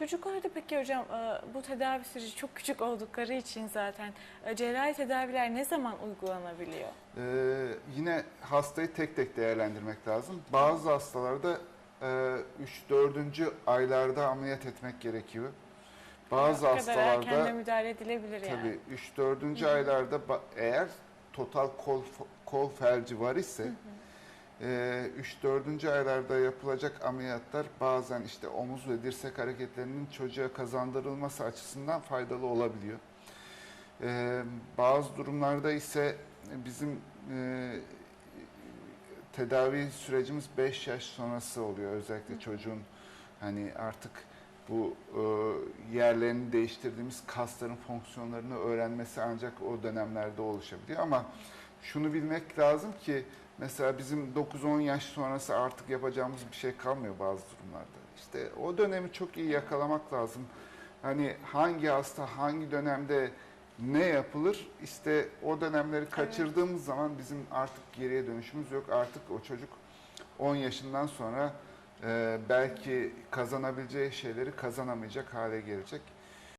Çocuklarda peki hocam e, bu tedavi süreci çok küçük oldukları için zaten e, cerrahi tedaviler ne zaman uygulanabiliyor? Ee, yine hastayı tek tek değerlendirmek lazım. Bazı hastalarda e, 3-4. aylarda ameliyat etmek gerekiyor. Bazı Ne kadar erken hastalarda müdahale edilebilir yani. tabii 3-4. aylarda eğer total kol, kol felci var ise e, 3-4. aylarda yapılacak ameliyatlar bazen işte omuz ve dirsek hareketlerinin çocuğa kazandırılması açısından faydalı olabiliyor. E, bazı durumlarda ise bizim e, tedavi sürecimiz 5 yaş sonrası oluyor. Özellikle çocuğun hani artık bu e, yerlerini değiştirdiğimiz kasların fonksiyonlarını öğrenmesi ancak o dönemlerde oluşabiliyor. Ama şunu bilmek lazım ki mesela bizim 9-10 yaş sonrası artık yapacağımız bir şey kalmıyor bazı durumlarda. İşte o dönemi çok iyi yakalamak lazım. Hani hangi hasta hangi dönemde ne yapılır? İşte o dönemleri kaçırdığımız zaman bizim artık geriye dönüşümüz yok. Artık o çocuk 10 yaşından sonra e, belki kazanabileceği şeyleri kazanamayacak hale gelecek.